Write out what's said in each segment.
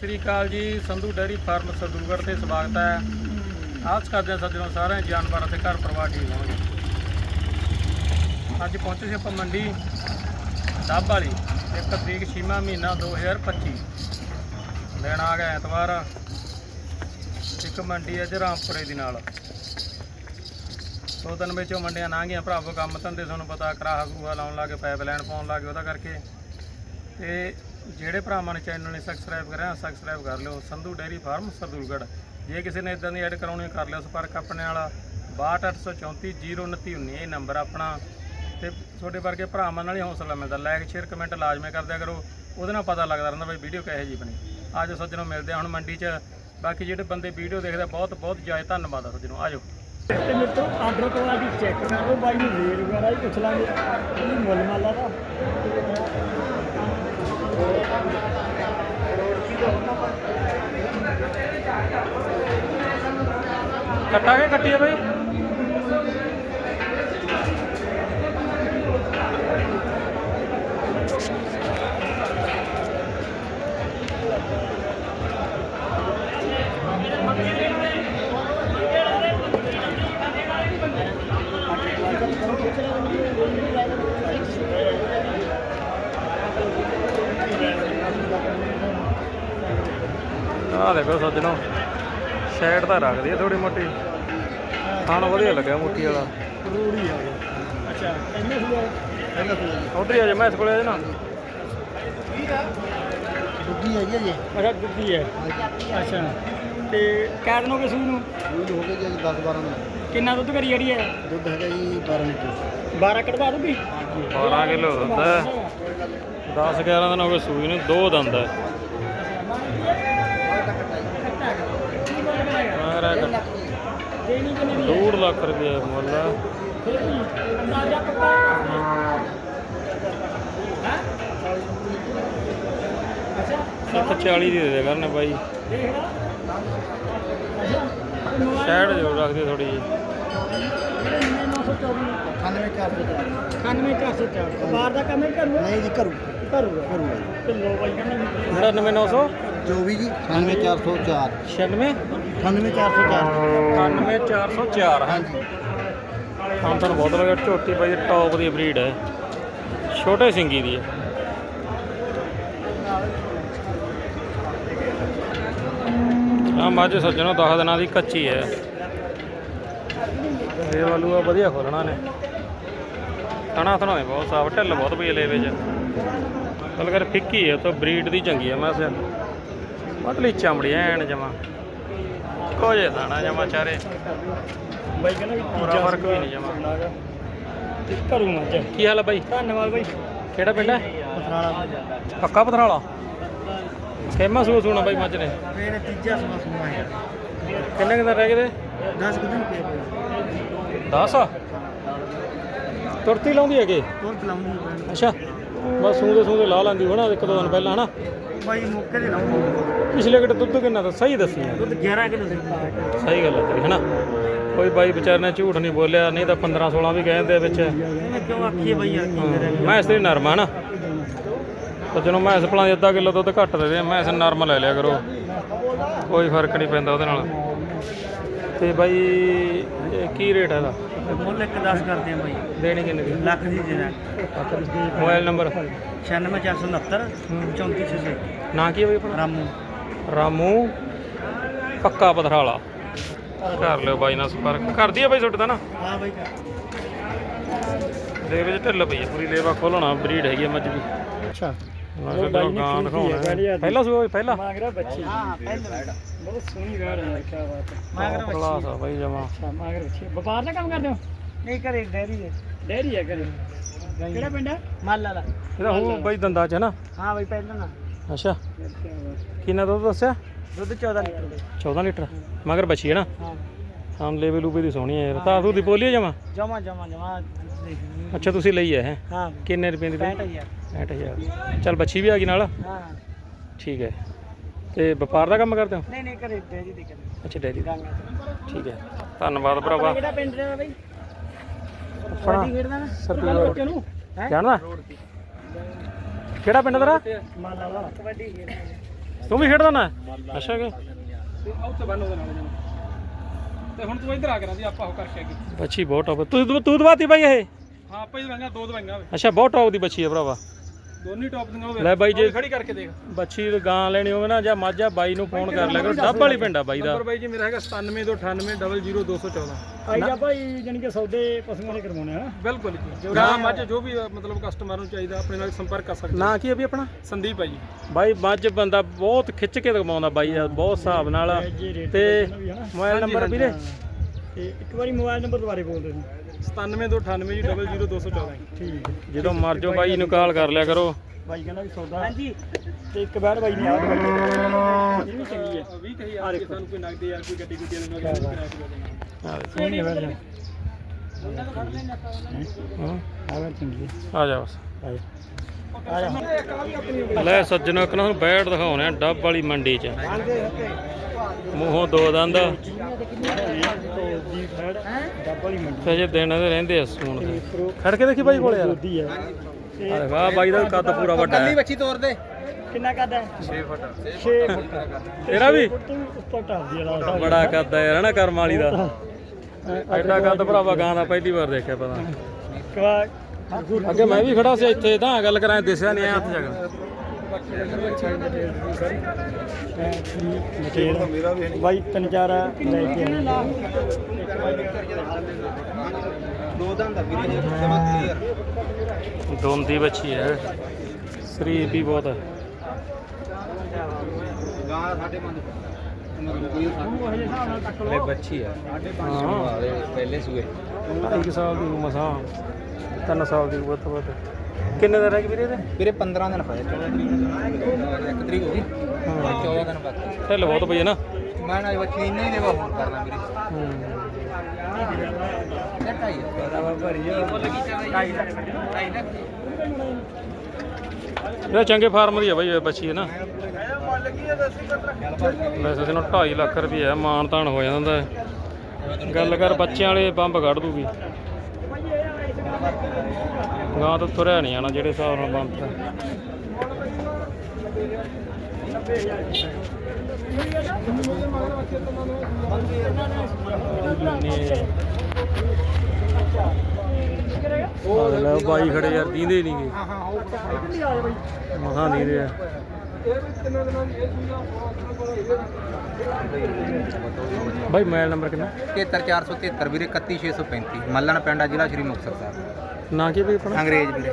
ਸ੍ਰੀ ਅਕਾਲ ਜੀ, Sandhu dairy farm ਸਰਦੂਗੜ੍ਹ ਤੇ ਸਵਾਗਤ ਹੈ। ਆਸ ਕਰਦੇ ਹਾਂ ਸੱਜਣੋ ਸਾਰੇ ਜਾਨਵਰਾਂ ਤੇ ਘਰ ਪਰਿਵਾਰ ਠੀਕ ਹੋਣਗੇ। ਅੱਜ ਪਹੁੰਚੇ ਸੀ ਆਪਾਂ ਮੰਡੀ ਡੱਬ ਵਾਲੀ, ਇੱਕ ਤਰੀਕ ਛੇਵਾਂ ਮਹੀਨਾ 2025 ਦਿਨ ਆ ਗਿਆ ਐਤਵਾਰ, ਇੱਕ ਮੰਡੀ ਹੈ ਜਰਾਮਪੁਰੇ ਦੀ ਨਾਲ। ਦੋ ਦਿਨ ਵਿੱਚੋਂ ਮੰਡੀਆਂ ਲੰਘੀਆਂ, ਭਰਾਵੋ ਕੰਮ ਧੰਦੇ ਤੁਹਾਨੂੰ ਪਤਾ ਕਰਾਹਾ ਕਰੂਹਾ ਲਾਉਣ ਲੱਗੇ ਪਾਈਪ ਲਾਈਨ ਪਾਉਣ ਲੱਗੇ ਉਹਦਾ ਕਰਕੇ। ਤੇ ਜਿਹੜੇ ਭਰਾਵਾਂ ਨੇ ਚੈਨਲ ਨੇ ਸਬਸਕ੍ਰਾਈਬ ਕਰਿਆ ਸਬਸਕ੍ਰਾਈਬ ਕਰ ਲਿਓ। ਸੰਧੂ ਡੇਅਰੀ ਫਾਰਮ ਸਰਦੂਲਗੜ੍ਹ ਜੇ ਕਿਸੇ ਨੇ ਇਦਾਂ ਦੀ ਐਡ ਕਰਾਉਣੀ ਕਰ ਲਿਓ ਸੰਪਰਕ। ਆਪਣੇ ਵਾਲਾ 6284402919 ਇਹ ਨੰਬਰ ਆਪਣਾ। ਤੇ ਤੁਹਾਡੇ ਵਰਗੇ ਭਰਾਵਾਂ ਨਾਲ ਹੀ ਹੌਸਲਾ ਮਿਲਦਾ। ਲਾਈਕ ਸ਼ੇਅਰ ਕਮੈਂਟ ਲਾਜ਼ਮੀ ਕਰਦਿਆ ਕਰੋ। ਉਹਦੇ ਨਾਲ ਪਤਾ ਲੱਗਦਾ ਰਹਿੰਦਾ ਬਈ ਵੀਡੀਓ ਕਿਹੋ ਜਿਹੀ ਬਣੀ। ਆਜੋ ਸੱਜਣੋ ਮਿਲਦੇ ਆ ਹੁਣ ਮੰਡੀ 'ਚ। ਬਾਕੀ ਜਿਹੜੇ ਬੰਦੇ ਵੀਡੀਓ ਦੇਖਦੇ ਆ, ਬਹੁਤ ਬਹੁਤ ਜਾਇ ਧੰਨਵਾਦ ਆ ਸੱਜਣੋ। ਆਜੋ। ਤੇ ਮੇਰੇ ਤੋਂ ਆਰਡਰ ਕੁਆਲਿਟੀ ਚੈੱਕ ਕਰ ਬਾਈ ਨੂੰ ਰੇਟ ਵਗੈਰਾ ਹੀ ਪੁੱਛ ਲਾਂਗੇ। ਇਹ ਮੁੱਲ ਮਾਲਾ ਦਾ। ਕੱਟਾਂਗੇ ਕੱਟੀਏ ਬਈ ਆਹ ਦੇਖੋ ਸੱਜਣੋ। ਸਾਈਡ ਤਾਂ ਰੱਖਦੀ ਆ ਥੋੜੀ ਮੋਟੀ। ਖਾਣ ਵਧੀਆ ਲੱਗਿਆ ਮੁੱਠੀ ਵਾਲਾ। ਰੂੜੀ ਆ ਗਿਆ ਅੱਛਾ ਇੰਨੇ ਸੁਆ ਉਧਰ ਹੀ ਆ ਜਾ ਮੈਂ ਇਸ ਕੋਲੇ ਆ ਜਾ ਨਾ ਦੁੱਧੀ ਹੈਗੀ ਜੀ। ਅੱਛਾ ਦੁੱਧੀ ਹੈ। ਅੱਛਾ। ਤੇ ਕੈ ਦਿਨ ਹੋ ਗਏ ਸੂਈ ਨੂੰ? ਦੁੱਧ ਹੋ ਗਏ ਜੀ 10 12 ਦਿਨ ਕਿੰਨਾ ਦੁੱਧ ਕਰੀ ਜਿਹੜੀ ਹੈ? ਦੁੱਧ ਹੈਗਾ ਜੀ 12 ਲੀਟਰ। 12 ਕਢਵਾ ਦੂਗੀ? 12 ਕਿਲੋ ਦੁੱਧ ਹੈ। 10 11 ਦਿਨ ਹੋ ਗਏ ਸੂਈ ਨੂੰ ਦੋ ਦੰਦ ਹੈ ਮਾਰਾ ਦੇਣੀ ਕਿੰਨੇ ਦੀ ਹੈ? 2 ਲੱਖ ਰੁਪਏ ਮੁੱਲ। ਹੈ। ਫਿਰ ਵੀ ਅੰਦਾਜ਼ਾ ਪੱਕਾ ਹੈ ਅੱਛਾ ਸੱਤ 40 ਦੀ ਦੇ ਦੇ ਕਰਨੇ ਬਾਈ। ਦੇਖ ਲਾ। ਸਾਈਡ ਜ਼ਰੂਰ ਰੱਖਦੀ ਥੋੜੀ ਜੀ 98 400 ਬਾਹਰ ਦਾ ਕੰਮ ਹੀ ਨਹੀਂ ਜੀ ਕਰੂ ਕਰੂਗਾ ਕਰੂਗਾ ਜੀ ਤੇ ਲੋ ਬਾਈ ਕਹਿੰਦੇ 99900 24 ਜੀ 98 404 96 98 404 99404 ਹਾਂਜੀ। ਹਾਂ ਬਹੁਤ ਲੱਗਾ ਝੋਟੀ ਬਾਈ ਟੌਪ ਦੀ ਬਰੀਡ ਹੈ। ਛੋਟੇ ਸਿੰਗੀ ਦੀ ਹੈ। ਆ ਮੱਝ ਸੱਜਣੋ 10 ਦਿਨਾਂ ਦੀ ਕੱਚੀ ਹੈ। ਇਹ ਵਾਲੂ ਆ ਵਧੀਆ ਖੋਲਣਾ ਨੇ। ਤਣਾ ਤਣਾ ਨੇ ਬਹੁਤ ਸਾਫ਼, ਢਿੱਲ ਬਹੁਤ ਪਈ ਲੈ ਚ। ਗੱਲ ਕਰ ਫਿੱਕੀ ਹੈ ਤਾਂ ਬਰੀਡ ਦੀ ਚੰਗੀ ਹੈ, ਮੈਂ ਸਿਆ ਪਤਲੀ ਚਮੜੀ ਐਨ ਜਮਾ। ਕੋਜੇ ਦਾਣਾ ਜਮਾ ਚਾਰੇ। ਬਾਈ ਕਹਿੰਦਾ ਵੀ ਪੂਰਾ ਫ਼ਰਕ ਵੀ ਨਹੀਂ ਜਮਾ। ਤੇ ਕਰੂ ਮੱਝ ਕੀ ਹਾਲ ਹੈ ਬਾਈ? ਧੰਨਵਾਦ ਬਾਈ। ਕਿਹੜਾ ਪਿੰਡ ਹੈ? ਪਥਰਾਲਾ। ਪੱਕਾ ਪਥਰਾਲਾ? ਕਿੰਨਾ ਸੂਆ ਸੂਣਾ ਬਾਈ ਮੱਝ ਨੇ? ਫੇਰ ਤੀਜਾ ਸਮਾਂ ਸੁਣਾ ਹੈ। ਕਿੰਨੇ ਕੁ ਦਿਨ ਰਹਿ ਗਏ 10 ਦਿਨ ਪਏ ਪਏ 10 ਤੁਰਤੀ ਲਾਉਂਦੀ ਹੈਗੇ? ਹੋਰ ਪਲਾਉਂਦੀ ਪੈਣ ਅੱਛਾ। ਬਸ ਸੂਦੇ ਸੂਦੇ ਲਾ ਲੈਂਦੀ ਹੋਣਾ ਇੱਕ ਦੋ ਦਿਨ ਪਹਿਲਾਂ ਹਨਾ? ਬਾਈ ਮੌਕੇ ਤੇ ਲਾਉਂਦੀ ਪਿਛਲੇ ਕਿਤੇ ਦੁੱਧ ਕਿੰਨਾ ਤਾਂ ਸਹੀ ਦੱਸੀ। ਦੁੱਧ 11 ਕਿਲੋ ਦੇ ਸਹੀ ਗੱਲ ਹੈ ਤੇਰੀ ਹਨਾ? ਕੋਈ ਬਾਈ ਵਿਚਾਰੇ ਨੇ ਝੂਠ ਨਹੀਂ ਬੋਲਿਆ ਨਹੀਂ ਤਾਂ 15 16 ਵੀ ਕਹਿੰਦੇ ਵਿੱਚ। ਇਹਨੇ ਕਿਉਂ ਆਖੀਏ ਬਾਈ ਯਾਰ ਕੀ ਮੈਂ ਇਸ ਤੇ ਨਰਮ ਆ ਨਾ ਤਾਂ ਜਦੋਂ ਮੈਂ ਇਸ ਭਲਾਂ ਦੀ ਅੱਧਾ ਕਿਲੋ ਦੁੱਧ ਘੱਟ ਦੇ ਦੇ ਮੈਂ ਇਸ ਨਰਮ ਲੈ ਲਿਆ ਕਰੋ। ਕੋਈ ਫ਼ਰਕ ਨਹੀਂ ਪੈਂਦਾ ਉਹਦੇ ਨਾਲ। ਤੇ ਬਾਈ ਕੀ ਰੇਟ ਹੈ ਇਹਦਾ? ਮੁੱਲ ਇੱਕ 10 ਕਰਦੇ ਆ ਬਾਈ। ਦੇਣੀ ਕਿੰਨੇ ਦੀ? ਲੱਖ ਦੀ ਦੇਣਾ। Mobile number? 96469 34600 ਨਾਂ ਕੀ ਹੈ ਬਾਈ ਆਪਣਾ? ਰਾਮੂ। ਰਾਮੂ। ਪੱਕਾ ਪਥਰਾਲਾ। ਕਰ ਲਿਓ ਬਾਈ ਨਾਲ ਸੰਪਰਕ। ਕਰਦੀ ਆ ਬਾਈ ਤੁਹਾਡੇ ਨਾ? ਹਾਂ ਬਾਈ ਦੇ ਵਿੱਚ ਢਿੱਲ ਪਈ ਹੈ ਪੂਰੀ ਲੇਵਾ ਖੋਲਣਾ ਬਰੀਡ ਹੈਗੀ ਮੱਝ ਦੀ। ਅੱਛਾ। ਉਹ ਬਾਈ ਨੇ ਗਾਂ ਦਿਖਾਉਣਾ ਹੈ। ਪਹਿਲਾ ਸੂਆ ਪਹਿਲਾ। ਮਾਗਰਾ ਬੱਚੀ। ਹਾਂ ਪਹਿਲਾਂ ਬਹੁਤ ਸੋਹਣੀ ਗਾੜ ਹੈ ਕੀ ਬਾਤ ਹੈ। ਮਾਗਰ ਬੱਚੀ। ਕਲਾਸ ਆ ਬਾਈ ਜਮਾ। ਅੱਛਾ ਮਾਗਰ ਬੱਚੀ। ਵਪਾਰ ਦਾ ਕੰਮ ਕਰਦੇ ਹੋ? ਨਹੀਂ ਕਰੇ ਡੈਰੀ ਹੈ। ਡੈਰੀ ਹੈ ਘਰੇ? ਕਿਹੜਾ ਪਿੰਡ ਹੈ? ਮਾਲ ਵਾਲਾ। ਇਹਦਾ ਹੁਣ ਬਾਈ ਦੰਦਾ ਚ ਹੈ ਨਾ? ਹਾਂ ਬਾਈ ਪਹਿਲਾਂ ਨਾ ਅੱਛਾ। ਕਿੰਨਾ ਦੁੱਧ ਦੱਸਿਆ? ਦੁੱਧ 14 ਲੀਟਰ ਦੇ। 14 ਲੀਟਰ। ਮਗਰ ਬੱਚੀ ਹੈ ਨਾ? ਹਾਂ। ਹਾਂ ਲੇਵੇ ਲੂਵੇ ਦੀ ਸੋਹਣੀ ਹੈ ਯਾਰ। ਤਾਂ ਤੂੰ ਦੀ ਜਮਾ? ਜਮਾ ਜਮਾ ਜਮਾ। ਅੱਛਾ ਤੁਸੀਂ ਲਈ ਹੈ ਹੈ ਹਾਂ। ਕਿੰਨੇ ਰੁਪਏ ਦੀ ਬਾਈ 65000 60000 ਚੱਲ ਬੱਚੀ ਵੀ ਆ ਗਈ ਨਾਲ? ਹਾਂ। ਠੀਕ ਹੈ। ਤੇ ਵਪਾਰ ਦਾ ਕੰਮ ਕਰਦੇ ਹੋ? ਨਹੀਂ ਨਹੀਂ ਕਰੇ ਡੈਰੀ ਦੇ ਅੱਛਾ ਡੈਰੀ ਦਾ। ਠੀਕ ਹੈ। ਧੰਨਵਾਦ ਭਰਾਵਾ। ਕਿਹੜਾ ਪਿੰਡ ਦਾ ਬਾਈ? ਆਪਣਾ ਖੇਡਦਾ ਨਾ। ਸਰਦੂਲ ਬੱਚੇ ਨੂੰ ਜਾਣਦਾ? ਕਿਹੜਾ ਪਿੰਡ ਤੇਰਾ? ਮਾਲਾ ਵਾਲਾ। ਕਬੱਡੀ ਖੇਡਦਾ ਤੂੰ ਵੀ ਖੇਡਦਾ ਨਾ? ਅੱਛਾ ਕਿ? ਤੇ ਉੱਥੇ ਬੰਨ ਉਹਦੇ ਨਾਲ ਤੇ ਹੁਣ ਤੂੰ ਇੱਧਰ ਆ ਕਰਾਂ ਦੀ ਆਪਾਂ ਉਹ ਕਰਕੇ ਬੱਚੀ ਬਹੁਤ ਟੌਪ ਤੂੰ ਤੂੰ ਦਵਾਤੀ ਬਾਈ ਇਹ? ਹਾਂ ਆਪਾਂ ਹੀ ਦਵਾਈਆਂ ਦੋ ਦਵਾਈਆਂ ਵੇ। ਅੱਛਾ ਬਹੁਤ ਟੌਪ ਦੀ ਬੱਚੀ ਹੈ ਭਰਾਵਾ। ਦੋਨੀ ਟੌਪ ਦੀਆਂ ਹੋਵੇ। ਲੈ ਬਾਈ ਜੇ ਖੜੀ ਕਰਕੇ ਦੇਖ। ਬੱਚੀ ਦੀ ਗਾਂ ਲੈਣੀ ਹੋਵੇ ਨਾ ਜਾਂ ਮਾਝਾ ਬਾਈ ਨੂੰ ਫੋਨ ਕਰ ਲਿਆ ਕਰੋ। ਡੱਬ ਵਾਲੀ ਪਿੰਡ ਆ ਬਾਈ ਦਾ। ਨੰਬਰ ਬਾਈ ਜੀ ਮੇਰਾ ਹੈਗਾ 97 ਤੋਂ 98 00214 ਆਈ ਜਾ ਭਾਈ ਜਾਨੀ ਕਿ ਸੌਦੇ ਪਸ਼ੂਆਂ ਦੇ ਕਰਵਾਉਣੇ ਹਨਾ ਬਿਲਕੁਲ ਜੀ। ਗਾਂ ਮੱਝ ਜੋ ਵੀ ਮਤਲਬ ਕਸਟਮਰ ਨੂੰ ਚਾਹੀਦਾ ਆਪਣੇ ਨਾਲ ਸੰਪਰਕ ਕਰ ਸਕਦੇ ਨਾਂ ਕੀ ਹੈ ਵੀ ਆਪਣਾ? ਸੰਦੀਪ ਆ ਜੀ। ਬਾਈ ਮੱਝ ਬੰਦਾ ਬਹੁਤ ਖਿੱਚ ਕੇ ਬਾਈ ਦਾ ਬਹੁਤ ਹਿਸਾਬ ਨਾਲ। ਤੇ ਮੋਬਾਈਲ ਨੰਬਰ ਵੀਰੇ? ਤੇ ਇੱਕ ਵਾਰੀ ਮੋਬਾਈਲ ਨੰਬਰ ਦੁਬਾਰੇ ਬੋਲ ਦਿਓ 97 ਤੋਂ 98 ਜੀ 00214 ਠੀਕ ਹੈ ਜਦੋਂ ਮਰ ਜਾਓ ਬਾਈ ਨੂੰ ਕਾਲ ਕਰ ਲਿਆ ਕਰੋ। ਬਾਈ ਕਹਿੰਦਾ ਵੀ ਸੌਦਾ। ਹਾਂਜੀ। ਤੇ ਇੱਕ ਬੈਠ ਬਾਈ ਨੇ ਆਹ ਦਵਾਈ ਇਹ ਵੀ ਚੰਗੀ ਹੈ। 20000 ਰੁਪਏ ਸਾਨੂੰ ਕੋਈ ਨਗਦ ਯਾਰ ਕੋਈ ਗੱਡੀ ਗੁੱਡੀ ਨੂੰ ਕਿਰਾਇਆ ਆ ਵੇਖ। ਸੋਹਣੀ ਬੈਠ ਜਾ ਹਾਂ, ਆ ਬੈਠ ਚੰਗੀ ਆ ਜਾ ਬਸ। ਹੈ ਆ ਜਾ ਲੈ ਸੱਜਣੋ ਇੱਕ ਨਾ ਬੈਠ ਦਿਖਾਉਣੇ ਆ ਡੱਬ ਵਾਲੀ ਮੰਡੀ 'ਚ। ਮੂੰਹੋਂ ਦੋ ਦੰਦ। ਜੀ ਫੜ ਡੱਬ ਵਾਲੀ ਮੰਡੀ ਤੇ ਜੇ ਦਿਨ ਇਹਦੇ ਰਹਿੰਦੇ ਆ ਸੂਣ ਦੇ। ਖੜ ਕੇ ਦੇਖੀ ਬਾਈ ਕੋਲੇ ਯਾਰ। ਦੁੱਧੀ ਹੈ ਤੇ ਆ ਦੇਖ ਆ ਬਾਈ ਦਾ ਕੱਦ ਪੂਰਾ ਵੱਡਾ ਹੈ। ਬੱਚੀ ਤੋੜ ਦੇ। ਕਿੰਨਾ ਕੱਦ ਹੈ? 6 ਫੁੱਟ। 6 ਫੁੱਟ। ਤੇਰਾ ਵੀ? ਉੱਪਰ ਟੱਪਦੀ ਵਾਲਾ ਬੜਾ ਕੱਦ ਹੈ ਯਾਰ ਨਾ ਕਰਮ ਵਾਲੀ ਦਾ। ਐਡਾ ਕੱਦ ਭਰਾਵਾ ਗਾਂ ਦਾ ਪਹਿਲੀ ਵਾਰ ਦੇਖਿਆ ਪਤਾ। ਕਵਾ ਅੱਗੇ ਮੈਂ ਵੀ ਖੜਾ ਸੀ ਇੱਥੇ ਤਾਂ ਗੱਲ ਕਰਾਂ ਦਿਸਿਆ ਨਹੀਂ ਆ ਹੱਥ ਜਗਾ ਮਟੇਰ ਬਾਈ ਤਿੰਨ ਚਾਰ ਲੈ ਕੇ ਦੋ ਦੰਦ ਦਾ ਵੀਰੇ ਜੀ ਜਮਾ ਕਲੀਅਰ ਦੋਂਦੀ ਬੱਚੀ ਹੈ। ਸਰੀਰ ਵੀ ਬਹੁਤ ਹੈ ਗਾਂ ਸਾਡੇ ਮਨ ਲੈ ਬੱਚੀ ਹੈ। ਹਾਂ ਪਹਿਲੇ ਸੂਏ। ਇੱਕ ਸਾਲ ਦੀ ਉਮਰ ਮਸਾਂ ਤਿੰਨ ਸਾਲ ਦੀ ਉਮਰ ਤੋਂ ਵੱਧ ਕਿੰਨੇ ਦਾ ਰਹਿ ਗਏ ਵੀਰੇ ਇਹਦੇ? ਵੀਰੇ 15 ਦਿਨ ਪਏ 14 ਤਰੀਕ ਇੱਕ ਤਰੀਕ ਹੋ ਗਈ। 14 ਦਿਨ ਬਾਕੀ। ਢਿੱਲ ਬਹੁਤ ਪਈ ਹੈ ਨਾ? ਮੈਂ ਨਾ ਬੱਚੀ ਇੰਨਾ ਹੀ ਦੇਵਾ ਫੋਨ ਕਰਨਾ ਵੀਰੇ। ਹੂੰ ਕਿਆ ਢਾਈ ਰਵਾ ਭਰੀ ਜਾ ਬੋਲ ਕੀ ਚੱਲਦਾ ਢਾਈ ਲੱਖ ਢਾਈ ਲੱਖ ਇਹ ਚੰਗੇ ਫਾਰਮ ਦੀ ਹੈ ਬਾਈ ਇਹ ਬੱਚੀ ਹੈ ਨਾ। ਵੈਸੇ ਤੇ ਨਾ 2.5 ਲੱਖ ਰੁਪਏ ਮਾਨ ਤਾਨ ਹੋ ਜਾਂਦਾ। ਗੱਲ ਕਰ ਬੱਚਿਆਂ ਵਾਲੇ ਬੰਬ ਕੱਢ ਦੂਗੀ। ਗਾਂ ਤਾਂ ਤੁਰਿਆ ਨਹੀਂ ਆਣਾ ਜਿਹੜੇ ਹਿਸਾਬ ਨਾਲ ਤਾਂ ਆਹ ਲੈ ਬਾਈ ਖੜੇ ਯਾਰ ਦੀਂਦੇ ਨਹੀਂਗੇ ਹਾਂ ਹਾਂ ਉਹ ਮਸਾਂ ਦੀਂਦੇ ਆ। ਬਾਈ ਮੋਬਾਈਲ ਨੰਬਰ ਕਿੰਨਾ? 73473 ਵੀਰੇ 31635 ਮੱਲਣ ਪਿੰਡਾ ਜ਼ਿਲ੍ਹਾ ਸ਼੍ਰੀ ਮੁਕਤਸਰ ਸਾਹਿਬ। ਨਾਂ ਕੀ ਬਈ ਆਪਣਾ? ਅੰਗਰੇਜ਼ ਵੀਰੇ।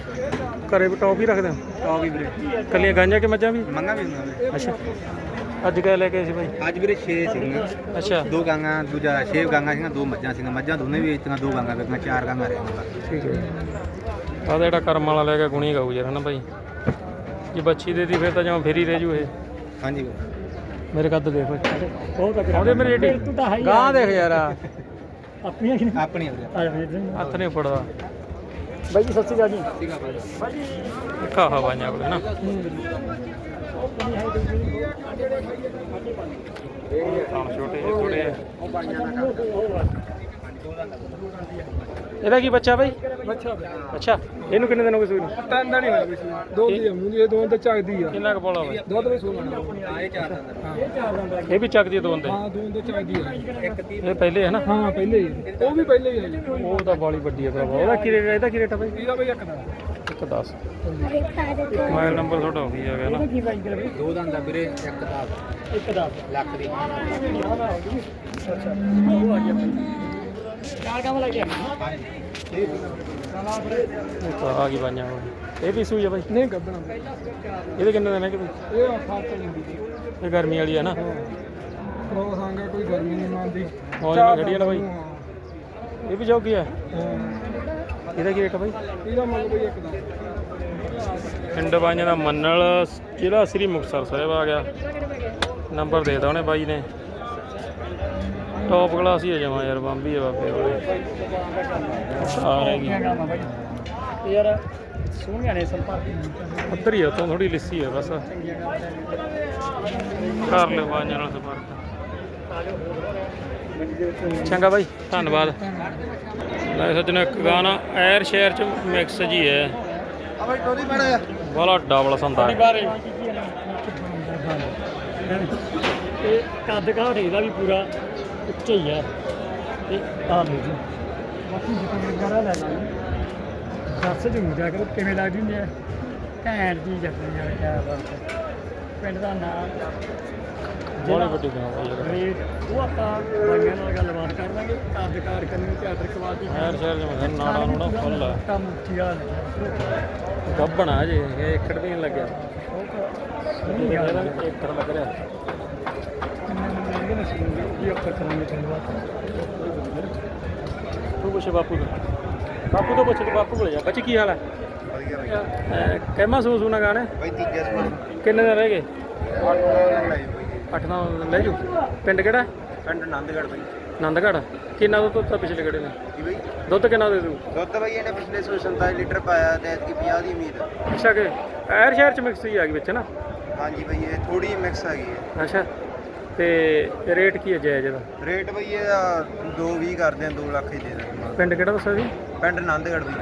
ਘਰੇ ਵੀ ਟੌਪ ਹੀ ਰੱਖਦੇ ਹੋ? ਆ ਵੀ ਵੀਰੇ। ਕੱਲੀਆਂ ਗਾਂਜਾਂ ਕਿ ਮੱਝਾਂ ਵੀ? ਮੰਗਾ ਵੀ ਹੁੰਦਾ ਵੀਰੇ। ਅੱਛਾ। ਅੱਜ ਕਿਆ ਲੈ ਕੇ ਆਏ ਸੀ ਬਾਈ? ਅੱਜ ਵੀਰੇ 6 ਸੀਗੀਆਂ। ਅੱਛਾ। ਦੋ ਗਾਂਗਾ ਦੂਜਾ 6 ਗਾਂਗਾ ਸੀਗੀਆਂ ਦੋ ਮੱਝਾਂ ਸੀਗੀਆਂ। ਮੱਝਾਂ ਦੋਨੇ ਵੀ ਵੇਚਤੀਆਂ ਦੋ ਗਾਂਗਾ ਵੇਚੀਆਂ ਚਾਰ ਗਾਂਗਾ ਰਹਿ ਠੀਕ ਹੈ। ਆਹ ਜਿਹੜਾ ਕਰਮ ਵਾਲਾ ਲੈ ਕੇ ਗੁਣੀ ਗਾਊ ਯਾਰ ਹਨਾ ਬਾਈ? ਜੇ ਬੱਚੀ ਦੇ ਦੀ ਫਿਰ ਤਾਂ ਜਮਾ ਫੇਰੀ ਰਹਿ ਜੂ ਇਹ। ਹਾਂਜੀ। ਮੇਰੇ ਕੱਦ ਦੇਖ। ਬਹੁਤ ਅਗਰ ਆਉਂਦੇ ਮੇਰੇ ਏਡੀ? ਗਾਂ ਦੇਖ ਯਾਰ। ਆਪਣੀਆਂ ਕਿ ਆਪਣੀ ਵੀਰੇ। ਆ ਜਾ ਵੀਰ ਹੱਥ ਨਹੀਂ ਫੜਦਾ ਬਾਈ ਜੀ ਸਤਿ ਸ਼੍ਰੀ ਅਕਾਲ ਜੀ। ਬਾਈ ਜੀ। ਕਾ ਹਵਾਈਆਂ ਕੋਲੇ ਨਾ। ਤਾਂ ਛੋਟੇ ਜਿਹੇ ਥੋੜੇ ਇਹਦਾ ਕੀ ਬੱਚਾ ਬਾਈ? ਬੱਚਾ ਅੱਛਾ ਇਹਨੂੰ ਕਿੰਨੇ ਦਿਨ ਹੋ ਗਏ ਸੂਈ ਨੂੰ? ਟਾਂਡਾ ਨਹੀਂ ਹੋਇਆ ਵੀ ਸੀ ਦੋ ਦੀ ਹੁੰਦੀ ਇਹ ਦੋ ਤੇ ਚੱਕਦੀ ਆ। ਕਿੰਨਾ ਕੁ ਬੋਲਾ ਬਾਈ? ਦੁੱਧ ਵੀ ਸੋਣਾ ਹਾਂ ਇਹ ਚਾਰ ਦੰਦ ਹਾਂ। ਇਹ ਚਾਰ ਦੰਦ ਇਹ ਵੀ ਚੱਕਦੀ ਦੋ ਹੁੰਦੇ ਹਾਂ ਦੋ ਤੇ ਚੱਕਦੀ ਆ। ਇੱਕ ਤੀ ਇਹ ਪਹਿਲੇ ਹੈ ਨਾ? ਹਾਂ ਪਹਿਲੇ ਹੀ ਉਹ ਵੀ ਪਹਿਲੇ ਹੀ ਆ ਜੀ। ਉਹ ਤਾਂ ਬਾਲੀ ਵੱਡੀ ਹੈ ਭਰਾਵਾ। ਉਹਦਾ ਕੀ ਰੇਟ ਹੈ ਇਹਦਾ ਕੀ ਰੇਟ ਹੈ ਬਾਈ? ਇਹਦਾ ਬਈ ਇੱਕ ਦਾ। ਇੱਕ 10 ਮੋਬਾਈਲ ਨੰਬਰ ਤੁਹਾਡਾ ਹੋ ਗਿਆ ਗਿਆ ਨਾ? ਦੋ ਦੰਦ ਦਾ ਵੀਰੇ ਇੱਕ ਦਾ ਇੱਕ ਦਾ ਲੱਖ ਦੀ। ਅੱਛਾ। ਉਹ ਆ ਗਿਆ ਆ ਗਈ ਬਾਈਆਂ ਕੋਲ। ਇਹ ਵੀ ਸੂਈ ਹੈ ਬਾਈ। ਨਹੀਂ ਕੱਢਣਾ ਇਹਦੇ ਕਿੰਨੇ ਦਿਨ ਹੈ ਕਿ ਬਾਈ? ਇਹ ਫਾਟ ਨਹੀਂ ਦੀ। ਇਹ ਗਰਮੀ ਵਾਲੀ ਹੈ ਨਾ। ਉਹ ਸੰਗਾ ਕੋਈ ਗਰਮੀ ਨਹੀਂ ਮੰਨਦੀ। ਮੌਜ ਨਾਲ ਖੜੀ ਹੈ ਨਾ ਬਾਈ ਇਹ ਵੀ ਜੋਗੀ ਹੈ ਹਾਂ। ਇਹਦਾ ਕੀ ਰੇਟ ਹੈ ਬਾਈ? ਇਹਦਾ ਮੁੱਲ ਬਈ ਇੱਕ ਦਾ। ਪਿੰਡ ਬਾਈਆਂ ਦਾ ਮੰਨਲ ਜ਼ਿਲ੍ਹਾ ਸ੍ਰੀ ਮੁਕਤਸਰ ਸਾਹਿਬ ਆ ਗਿਆ। ਨੰਬਰ ਦੇ ਤਾ ਉਹਨੇ ਬਾਈ ਨੇ। ਟੌਪ ਕਲਾਸ ਹੀ ਹੈ ਜਮਾ ਯਾਰ ਬੰਬੀ ਹੈ ਬਾਬੇ ਵਾਲੇ ਆ ਰਹਿ ਤੇ ਯਾਰ ਸੋਹਣੀਆਂ ਨੇ ਸੰਪਰਕ ਉੱਧਰ ਹੀ ਆ ਉੱਥੋਂ ਥੋੜੀ ਲਿੱਸੀ ਹੈ ਬਸ। ਕਰ ਲਿਓ ਬਾਈਆਂ ਨਾਲ ਸੰਪਰਕ। ਚੰਗਾ ਬਾਈ ਧੰਨਵਾਦ। ਲੈ ਸੱਜਣੋ ਇੱਕ ਗਾਣਾ ਐਰ ਸ਼ਹਿਰ ਚ ਮਿਕਸ ਜੀ ਹੈ। ਆ ਬਈ ਟੋਰੀ ਬਣਾ ਵਾਲਾ ਡਬਲ ਸੰਦਾ ਹੈ। ਬਾਰੇ। ਤੇ ਕੱਦ ਕਾਠ ਇਹਦਾ ਵੀ ਪੂਰਾ। ਉੱਚਾ ਹੀ ਹੈ। ਤੇ ਆ ਲਓ ਜੀ। ਬਾਕੀ ਜਿੱਥੇ ਵਗੈਰਾ ਲੈ ਲਾਂਗੇ ਦੱਸ ਜੂ ਜਾ ਕਰੋ ਕਿਵੇਂ ਲੱਗਦੀ ਹੁੰਦੀ ਹੈ। ਘੈਂਟ ਜੀ ਜੱਟਣੀ ਯਾਰ ਕਿਆ ਬਾਤ ਹੈ ਪਿੰਡ ਦਾ ਨਾਮ ਬੜੀ ਵੱਡੀ ਗਾਂ ਬਾਈ ਯਾਰ ਉਹ ਆਪਾਂ ਬਾਈਆਂ ਨਾਲ ਗੱਲਬਾਤ ਕਰ ਲਾਂਗੇ। ਕੱਦ ਕਾਰ ਕਰਨੀ ਤੇ ਆਰਡਰ ਕਵਾ ਦੀ ਸ਼ਹਿਰ ਸ਼ਹਿਰ ਮਗਰ ਨਾੜਾ ਨੂੜਾ ਫੁੱਲ ਆ। ਕੰਮ ਗੱਬਣਾ ਜੇ ਇਹ ਏਕੜ ਨਹੀਂ ਲੱਗਿਆ ਏਕੜ ਲੱਗ ਰਿਹਾ। ਵੀ ਆਪਾਂ ਕਰਾਂਗੇ ਧੰਨਵਾਦ ਤੂੰ ਪੁੱਛੇ ਬਾਪੂ ਤੋਂ। ਬਾਪੂ ਤੋਂ ਪੁੱਛ ਤੂੰ ਬਾਪੂ ਕੋਲ ਜਾ। ਬੱਚੀ ਕੀ ਹਾਲ ਹੈ ਵਧੀਆ ਅਹ ਕਹਿਮਾ ਸੂ ਸੂ ਨਾ ਗਾਣੇ? ਬਾਈ ਤੀਜਾ ਸਮਾਨ ਕਿੰਨੇ ਦਿਨ ਰਹਿ ਗਏ? ਲਾਈ ਬਾਈ। ਅੱਠ ਨੌ ਦਿਨ ਲੈ ਜੂ ਪਿੰਡ ਕਿਹੜਾ? ਪਿੰਡ ਆਨੰਦਗੜ੍ਹ ਬਾਈ। ਆਨੰਦਗੜ੍ਹ ਕਿੰਨਾ ਦੁੱਧ ਦਿੱਤਾ ਪਿਛਲੇ ਗੜੇ ਨੇ? ਕੀ ਬਾਈ? ਦੁੱਧ ਕਿੰਨਾ ਦੇ ਦੂ ਦੁੱਧ ਬਾਈ ਇਹਨੇ ਪਿਛਲੇ ਸੌ 47 ਲੀਟਰ ਪਾਇਆ ਤੇ ਐਤਕੀ 50 ਦੀ ਉਮੀਦ। ਅੱਛਾ ਕਿ ਐਰ ਸ਼ਹਿਰ ਚ ਮਿਕਸ ਹੀ ਆ ਗਈ ਵਿੱਚ ਨਾ? ਹਾਂਜੀ ਬਾਈ ਇਹ ਥੋੜੀ ਮਿਕਸ ਆ ਗਈ ਹੈ। ਅੱਛਾ। ਤੇ ਰੇਟ ਕੀ ਹੈ ਜਾਇਜ਼ ਇਹਦਾ? ਰੇਟ ਬਾਈ ਇਹਦਾ 220 ਕਰਦੇ ਆ 2 ਲੱਖ ਹੀ ਦੇ ਦਾਂਗੇ ਪਿੰਡ ਕਿਹੜਾ ਦੱਸਿਆ ਸੀ? ਪਿੰਡ ਆਨੰਦਗੜ੍ਹ ਬਾਈ।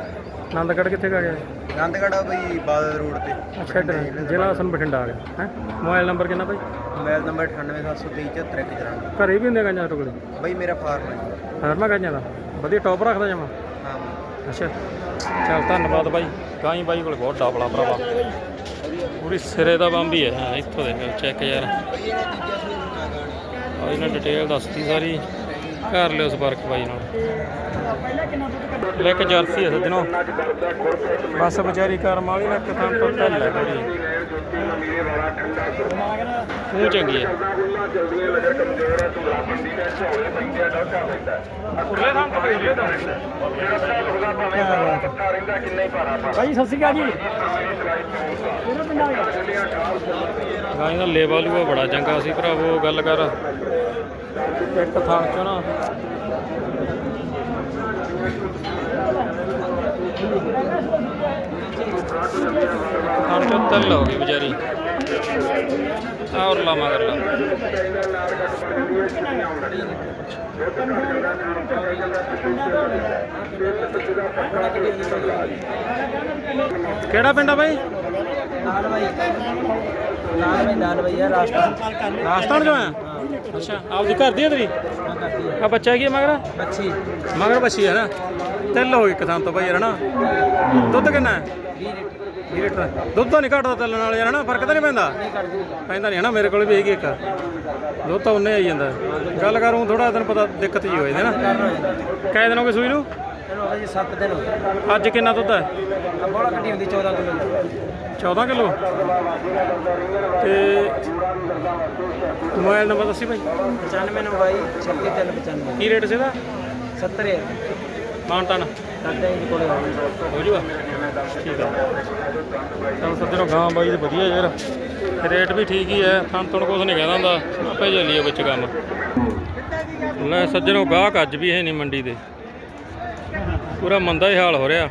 ਆਨੰਦਗੜ੍ਹ ਕਿੱਥੇ ਕਾ ਗਿਆ ਆਨੰਦਗੜ੍ਹ ਆ ਬਾਈ ਬਾਦਲ ਰੋਡ ਤੇ। ਅੱਛਾ ਇੱਧਰ ਜ਼ਿਲ੍ਹਾ ਸਨ ਬਠਿੰਡਾ ਆ ਗਿਆ। ਹੈ? ਮੋਬਾਈਲ ਨੰਬਰ ਕਿੰਨਾ ਭਾਈ? ਮੋਬਾਈਲ ਨੰਬਰ 9872373194 ਘਰੇ ਵੀ ਹੁੰਦੇ ਗਾਂਜਾਂ ਟੁਕੜੇ? ਬਾਈ ਮੇਰਾ ਫਾਰਮ ਹੈ। ਜੀ। ਹਰਮਾ ਗਾਂਜਾਂ ਦਾ? ਵਧੀਆ ਟੌਪ ਰੱਖਦਾ ਜਮਾ? ਹਾਂ। ਬਾਈ ਅੱਛਾ। ਚਲ ਧੰਨਵਾਦ ਬਾਈ। ਗਾਈ ਬਾਈ ਕੋਲ ਬਹੁਤ ਡਾਬਲਾ ਭਰਾਵਾ। ਪੂਰੀ ਸਿਰੇ ਦਾ ਬੰਬ ਹੀ ਹੈ। ਹਾਂ, ਇੱਥੋਂ ਦੇ ਚੈੱਕ ਯਾਰ ਬਾਈ ਇਹਨੇ ਤੀਜਾ ਸਮਾਨ ਗਾਣਾ ਆ ਡਿਟੇਲ ਦੱਸਤੀ ਸਾਰੀ। ਕਰ ਲਿਓ ਸਪਰਕ ਬਾਈ ਨਾਲ। ਲੈ ਕੇ ਜਰਸੀ ਹੈ ਸੱਜਣੋ। ਬਸ ਵਿਚਾਰੀ ਕਰਮ ਵਾਲੀ ਨਾ ਕਿਥਾਂ ਤੋਂ ਢੱਲ ਹੈ ਤੂੰ ਚੰਗੀ ਹੈ। ਭਾਈ ਸਤਿ ਸ਼੍ਰੀ ਅਕਾਲ ਜੀ। ਕਿਹੜਾ ਪਿੰਡ ਆ ਗਿਆ ਗਾਈ ਦਾ ਲੇਵਾ ਲੂਆ ਬੜਾ ਚੰਗਾ ਸੀ ਭਰਾਵੋ ਗੱਲ ਕਰ। ਇੱਕ ਥਾਂ ਚੋਂ ਨਾ। ਥਾਂ ਚੋਂ ਤੱਲ ਹੋ ਗਈ ਵਿਚਾਰੀ। ਔਰ ਲਾ ਮਗਰ ਲਾ। ਕਿਹੜਾ ਪਿੰਡ ਆ ਬਾਈ? ਨਾਲ ਬਾਈ ਨਾਲ ਬਾਈ ਨਾਲ ਬਾਈ ਰਾਸਤਾ ਰਾਜਸਥਾਨ ਚੋਂ ਆਇਆ? ਅੱਛਾ ਆਪਦੀ ਘਰ ਦੀ ਹੈ ਤੇਰੀ? ਆ ਬੱਚਾ ਕੀ ਹੈ ਮਗਰ? ਬੱਚੀ। ਮਗਰ ਬੱਚੀ ਹੈ ਨਾ। ਤਿੰਨ ਹੋ ਗਈ ਇੱਕ ਥਾਂ ਤੋਂ ਬਾਈ ਯਾਰ ਹਨਾ? ਦੁੱਧ ਕਿੰਨਾ ਹੈ? 20 ਲੀਟਰ। ਦੁੱਧ ਤਾਂ ਨਹੀਂ ਘਟਦਾ ਤਿੰਨ ਨਾਲ ਯਾਰ ਹਨਾ? ਫ਼ਰਕ ਤਾਂ ਨਹੀਂ ਪੈਂਦਾ? ਪੈਂਦਾ ਨਹੀਂ ਹਨਾ? ਮੇਰੇ ਕੋਲ ਵੀ ਹੈਗੀ ਇੱਕ ਦੁੱਧ ਤਾਂ ਉਹਨੇ ਆਈ ਜਾਂਦਾ। ਗੱਲ ਕਰੂੰ ਥੋੜਾ ਦਿਨ ਪਤਾ ਦਿੱਕਤ ਜੀ ਹੋ ਜਾਂਦੀ ਹੈ ਨਾ। ਕਾਇ ਦਿਨ ਹੋ ਗਏ ਸੂਈ ਨੂੰ? ਇਹਨੂੰ ਹੋ ਜੀ 7 ਦਿਨ ਹੋ ਗਏ। ਅੱਜ ਕਿੰਨਾ ਦੁੱਧ ਹੈ? ਬੋਲਾ ਕੱਟੀ ਹੁੰਦੀ 14 ਕਿਲੋ 14 ਕਿਲੋ? ਤੇ ਮੋਬਾਈਲ ਨੰਬਰ ਦੱਸੀ ਭਾਈ 95 ਨੂੰ ਬਾਈ 36395 ਕੀ ਰੇਟ ਸੀਦਾ 70 ਹੈ ਸਾਡੇ ਇਹਦੇ ਕੋਲੇ ਹੋ ਹੋ ਜੂਗਾ? ਠੀਕ ਆ। ਚਲ ਸੱਜਣੋ ਗਾਂ ਬਾਈ ਦੀ ਵਧੀਆ ਯਾਰ। ਰੇਟ ਵੀ ਠੀਕ ਹੀ ਹੈ ਥਣ ਤੁਣ ਕੁਛ ਨਹੀਂ ਕਹਿੰਦਾ ਹੁੰਦਾ। ਆਪੇ ਚੱਲੀਏ ਵਿੱਚ ਕੰਮ। ਲੈ ਸੱਜਣੋ ਗਾਹਕ ਅੱਜ ਵੀ ਹੈ ਨਹੀਂ ਮੰਡੀ ਦੇ। ਪੂਰਾ ਮੰਦਾ ਹੀ ਹਾਲ ਹੋ ਰਿਹਾ।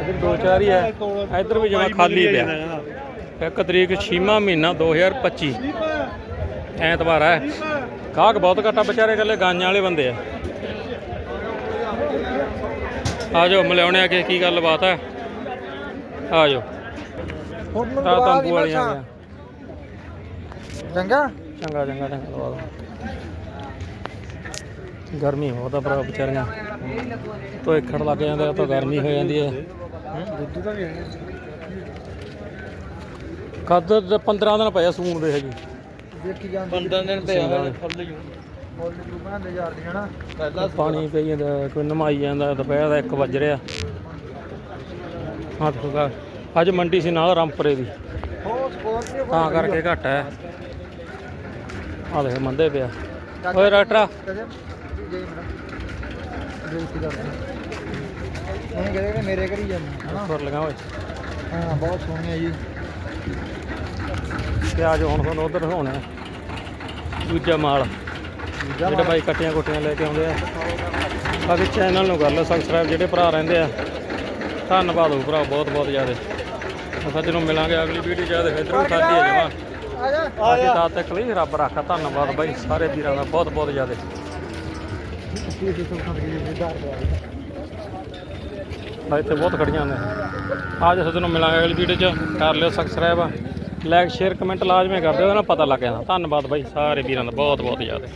ਇਧਰ ਦੋ ਚਾਰ ਹੀ ਹੈ ਇਧਰ ਵੀ ਜਮਾ ਖਾਲੀ ਪਿਆ। ਇੱਕ ਤਰੀਕ 6ਵਾਂ ਮਹੀਨਾ 2025 ਐਤਵਾਰ ਹੈ ਗਾਹਕ ਬਹੁਤ ਘੱਟਾ ਵਿਚਾਰੇ ਇਕੱਲੇ ਗਾਂਆਂ ਵਾਲੇ ਬੰਦੇ ਆ। ਆ ਜਾਓ ਮਿਲਾਉਣੇ ਆ ਕੇ ਕੀ ਗੱਲ ਬਾਤ ਹੈ ਆ ਜਾਓ ਆ ਤੰਬੂ ਵਾਲੀਆਂ ਆ ਚੰਗਾ? ਚੰਗਾ ਚੰਗਾ ਚੰਗਾ ਲਵਾ ਦਿਓ। ਗਰਮੀ ਬਹੁਤ ਆ ਭਰਾ ਵਿਚਾਰੀਆਂ। ਤੋਂ ਖੜ ਲੱਗ ਜਾਂਦੇ ਆ ਤਾਂ ਗਰਮੀ ਹੋ ਜਾਂਦੀ ਹੈ ਦੁੱਧ ਦਾ ਵੀ ਹੈ ਕਦ 15 ਦਿਨ ਪਏ ਆ ਸੂਣ ਦੇ ਹੈਜੀ। ਦੇਖੀ ਜਾਂਦੇ। 15 ਦਿਨ ਪਏ ਆ, ਫੁੱਲ ਜੂ ਦੀ ਹਨਾ? ਪਹਿਲਾਂ ਪਾਣੀ ਪਈ ਜਾਂਦਾ ਕੋਈ ਨਮਾਈ ਜਾਂਦਾ ਦੁਪਹਿਰ ਦਾ 1 ਵੱਜ ਰਿਹਾ। ਹਾਂ ਦੇਖੋ ਅੱਜ ਮੰਡੀ ਸੀ ਨਾਲ ਰਾਮਪੁਰੇ ਦੀ। ਤਾਂ ਕਰਕੇ ਘੱਟ ਹੈ। ਆ ਦੇਖ ਮੰਦੇ ਪਿਆ। ਓਏ ਡਾਕਟਰਾ। ਉਹਨੇ ਕਹਿੰਦੇ ਕਿ ਮੇਰੇ ਘਰੀ ਜਾਂਦੇ ਹਨਾ? ਫੁਰ ਲਗਾ ਓਏ। ਹਾਂ ਬਹੁਤ ਸੋਹਣੀਆਂ ਜੀ। ਜਾਓ ਹੁਣ ਤੁਹਾਨੂੰ ਉਧਰ ਦਿਖਾਉਣਾ ਹੈ। ਦੂਜਾ ਮਾਲ। ਜਿਹੜੇ ਬਾਈ ਕੱਟੀਆਂ ਕੁੱਟੀਆਂ ਲੈ ਕੇ ਆਉਂਦੇ ਆ। ਬਾਕੀ ਚੈਨਲ ਨੂੰ ਕਰ ਲਓ ਸਬਸਕ੍ਰਾਈਬ ਜਿਹੜੇ ਭਰਾ ਰਹਿੰਦੇ ਆ। ਧੰਨਵਾਦ ਹੋ ਭਰਾ, ਬਹੁਤ ਬਹੁਤ ਜ਼ਿਆਦਾ। ਸੱਚ ਨੂੰ ਮਿਲਾਂਗੇ ਅਗਲੀ ਵੀਡੀਓ ਚ ਦੇ ਇਧਰੋਂ ਹੈ ਜਮਾ ਆ ਜਾ ਤਾਂ ਤੱਕ ਲਈ ਰੱਬ ਰੱਖਾ, ਧੰਨਵਾਦ ਬਾਈ, ਸਾਰੇ ਵੀਰਾਂ ਦਾ ਬਹੁਤ ਬਹੁਤ ਜ਼ਿਆਦਾ। ਬਾਈ ਇੱਥੇ ਬਹੁਤ ਖੜੀਆਂ ਨੇ। ਆ ਜਾ ਸੱਚ ਮਿਲਾਂਗੇ ਅਗਲੀ ਵੀਡੀਓ ਚ, ਕਰ ਲਿਓ ਸਬਸਕ੍ਰਾਈਬ ਲਾਈਕ ਸ਼ੇਅਰ ਕਮੈਂਟ ਲਾਜ਼ਮੀ ਕਰ ਦਿਓ ਉਹਦਾ ਨਾਲ ਪਤਾ ਲੱਗ ਜਾਂਦਾ। ਧੰਨਵਾਦ ਬਾਈ, ਸਾਰੇ ਵੀਰਾਂ ਦਾ ਬਹੁਤ ਬਹੁਤ ਜ਼ਿਆਦਾ।